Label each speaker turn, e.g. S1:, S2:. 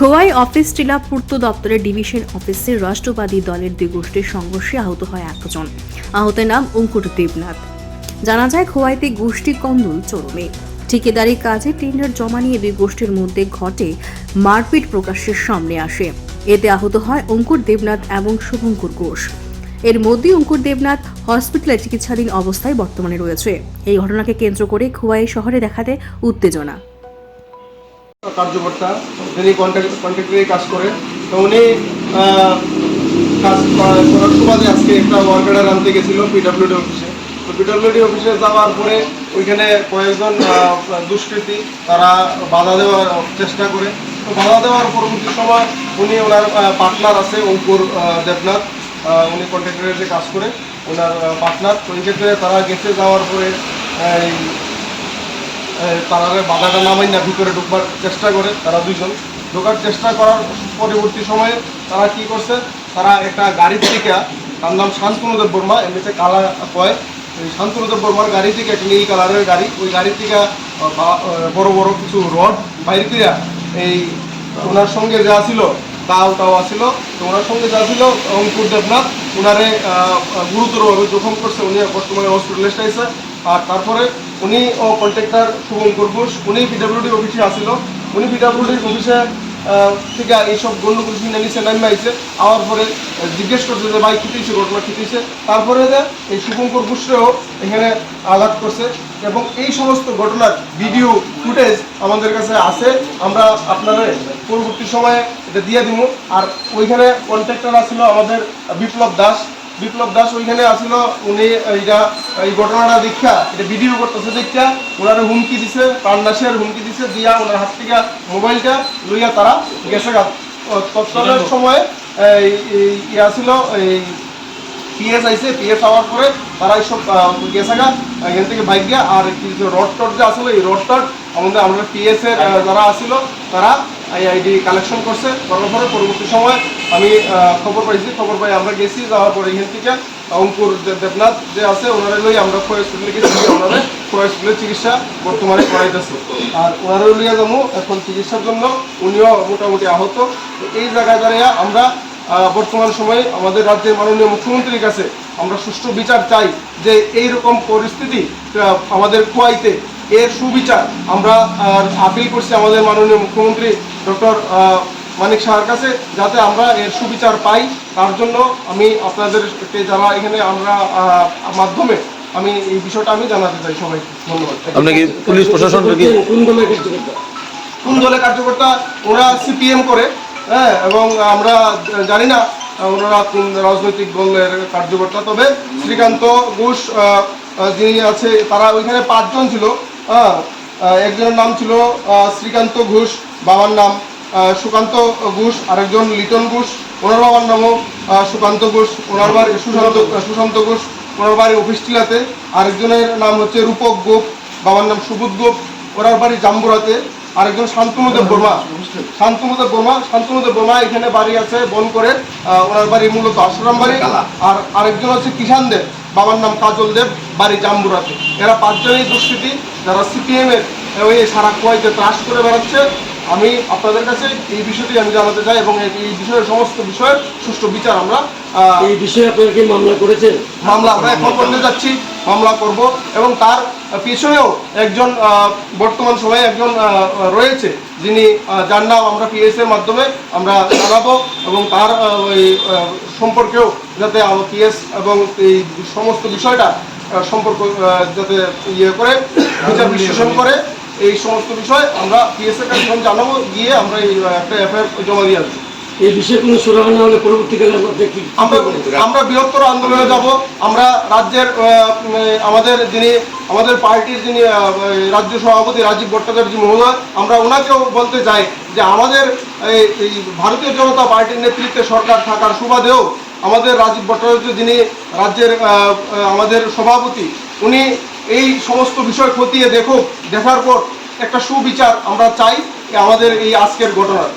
S1: Khowai office টিলা পূর্ত দপ্তরের division অফিসে রাষ্ট্রবাদী দলের দুই গোষ্ঠীর সংঘর্ষে আহত হয় একজন। আহতের নাম অঙ্কুর দেবনাথ। জানা যায়, খোয়াইতে গোষ্ঠী কন্দল চরমে। ঠিকাদারি কাজে টেন্ডার জমা নিয়ে দুই গোষ্ঠীর মধ্যে ঘটে মারপিট প্রকাশের সামনে আসে। এতে আহত হয় অঙ্কুর দেবনাথ এবং শুভঙ্কর ঘোষ। এর মধ্যে অঙ্কুর দেবনাথ হসপিটালে চিকিৎসাধীন অবস্থায় বর্তমানে রয়েছে। এই ঘটনাকে কেন্দ্র করে খোয়াই শহরে দেখাতে উত্তেজনা।
S2: কার্যকর্তা কন্ট্রাক্ট কন্ট্রাক্টরে কাজ করে তো উনি কাজ করার সুবাদে আজকে একটা ওয়ার্কার আনতে গেছিল পিডাব্লিউডি অফিসে তো পিডাব্লিউডি অফিসে যাওয়ার পরে ওইখানে কয়েকজন দুষ্কৃতী, তারা বাধা দেওয়ার চেষ্টা করে। তো বাধা দেওয়ার পরবর্তী সময় উনি ওনার পার্টনার আছে অঙ্কুর দেবনাথ। উনি কন্ট্রাক্টরে কাজ করে ওনার পার্টনার তো ক্ষেত্রে তারা গেছে যাওয়ার পরে তারা বাধাটা নামাই না ভিতরে ঢুকবার চেষ্টা করে তারা দুইজন। ঢোকার চেষ্টা করার পরবর্তী সময়ে তারা কি করছে, তারা একটা গাড়ি থেকে, তার নাম শান্তনুদেব বর্মা এমনিতে কালা কয়, এই শান্তনুদেব বর্মার গাড়ি থেকে একটা নীল কালারের গাড়ি, ওই গাড়ি থেকে বড় বড় কিছু রড বাইর করিয়া এই ওনার সঙ্গে যা ছিল তাও তাও আসিল তো ওনার সঙ্গে যা ছিল অঙ্কুর দেবনাথ ওনারে গুরুতরভাবে জখম করছে, উনি বর্তমানে হসপিটালিস্ট আছে। আর তারপরে উনি, ও কন্ট্রাক্টর শুভঙ্কর ঘোষ উনি পিডাব্লিউডি অফিসে আসিল। উনি পিডাব্লিউডি অফিসে থেকে এইসব গণ্ডগোল শুনে নিচে নামে আইছে। আওয়ার পরে জিজ্ঞেস করছে যে ভাই খিতেছে ঘটনা খিতেছে তারপরে যে এই শুভঙ্কর ঘোষরেও এখানে আঘাত করছে এবং এই সমস্ত ঘটনার ভিডিও, ফুটেজ আমাদের কাছে আছে। আমরা আপনারা পরবর্তী সময়ে এটা দিয়ে দিব। আর ওইখানে কন্ট্রাক্টর আসছিল আমাদের বিপ্লব দাস। বিপ্লব দাস ওইখানে আসছিল উনি এইটা এই ঘটনাটা দেখা এটা ভিডিও করতেছে দেখা ওনার হুমকি দিছে প্রাণনাশের হুমকি দিছে দিয়া ওনার হাত থেকে মোবাইলটা লইয়া তারা গেছে গা তৎকালীন সময় ইয়ে আসছিল এই পিএস আইছে পিএস আওয়ার পরে তারা এইসব গেছে গা এখান থেকে বাইক গিয়া আর কিছু রড টড যে আসলো এই রড টড আমাদের আমরা পিএস এর যারা আসছিল তারা এই আইডি কালেকশন করছে। করার পরে পরবর্তী সময় আমি খবর পাইছি। খবর পাই আমরা গেছি, যাওয়ার পরে এখান থেকে অঙ্কুর দেবনাথ যে আছে, ওনারা লই আমরা হসপিটালে গেছি। ওনারা হসপিটালে চিকিৎসা বর্তমানে করাইতেছে। আর ওনারা লইয়া যাব। এখন চিকিৎসার জন্য উনিও মোটামুটি আহত। এই জায়গায় দাঁড়িয়ে আমরা বর্তমান সময়ে আমাদের রাজ্যের মাননীয় মুখ্যমন্ত্রীর কাছে আমরা সুষ্ঠু বিচার চাই যে এই রকম পরিস্থিতি আমাদের খোয়াইতে এর সুবিচার আমরা আপিল করছি আমাদের মাননীয় মুখ্যমন্ত্রী ডক্টর মানিক শাহর কাছে যাতে আমরা এর সুবিচার পাই তার জন্য আমি আপনাদেরকে যারা এখানে আমরা মাধ্যমে আমি এই বিষয়টা আমি জানাতে চাই সবাই ধন্যবাদ।
S3: পুলিশ প্রশাসন
S4: কোন দলের কার্যকর্তা?
S2: কোন দলের কার্যকর্তা? ওরা সিপিএম করে হ্যাঁ এবং আমরা জানি না ওনারা কোন রাজনৈতিক দলের কার্যকর্তা। তবে শ্রীকান্ত ঘোষ যিনি আছে তারা ওইখানে পাঁচজন ছিল হ্যাঁ একজনের নাম ছিল শ্রীকান্ত ঘোষ, বাবার নাম সুকান্ত ঘোষ, আরেকজন লিটন ঘোষ, ওনার বাবার নামও সুকান্ত ঘোষ, ওনার বাড়ি সুশান্ত সুশান্ত ঘোষ, ওনার বাড়ি অফিস টিলাতে, আরেকজনের নাম হচ্ছে রূপক গোপ, বাবার নাম সুবুধ গোপ, ওনার বাড়ি জাম্বুরাতে। আরেকজন শান্তনুদেব বর্মা। শান্তনুদেব বর্মা শান্তনুদেব বর্মা এখানে বাড়ি আছে বন করে ওনার বাড়ি মূলত আশ্রম বাড়ি। আর আরেকজন আছে কিষান দেব বাবার নাম কাজল দেব বাড়ি জাম্বুরাতে। এরা পাঁচজনই দুষ্কৃতী যারা সিপিএমের ওই সারা কুয়াইতে ত্রাস করে বেড়াচ্ছে আমি আপনাদের কাছে এই বিষয়টি আমি জানাতে চাই এবং এই বিষয়ের সমস্ত বিষয়ের সুষ্ঠু বিচার আমরা
S4: এই বিষয়ে আপনারা কি মামলা করেছেন?
S2: মামলা আমরা এখন করতে যাচ্ছি মামলা করব এবং তার পিছনেও একজন বর্তমান সময়ে একজন রয়েছে যিনি যার নাম আমরা পিএস এর মাধ্যমে আমরা জানাব এবং তার ওই সম্পর্কেও যাতে পিএস এবং এই সমস্ত বিষয়টা সম্পর্ক যাতে ইয়ে করে বিচার বিশ্লেষণ করে। এই সমস্ত বিষয় আমরা পিএস এর কাছে জানাব গিয়ে আমরা এই একটা এফআইআর জমা দিয়ে আসব।
S4: এই বিষয়ে কোনো সুরাহা না হলে পরবর্তীকালে
S2: আমরা আমরা বৃহত্তর আন্দোলনে যাব। আমরা রাজ্যের আমাদের যিনি আমাদের পার্টির যিনি রাজ্য সভাপতি রাজীব ভট্টাচার্য মহোদয় আমরা ওনাকেও বলতে চাই যে আমাদের এই ভারতীয় জনতা পার্টির নেতৃত্বে সরকার থাকার সুবাদেও আমাদের রাজীব ভট্টাচার্য যিনি রাজ্যের আমাদের সভাপতি উনি এই সমস্ত বিষয় খতিয়ে দেখুক, দেখার পর একটা সুবিচার আমরা চাই আমাদের এই আজকের ঘটনার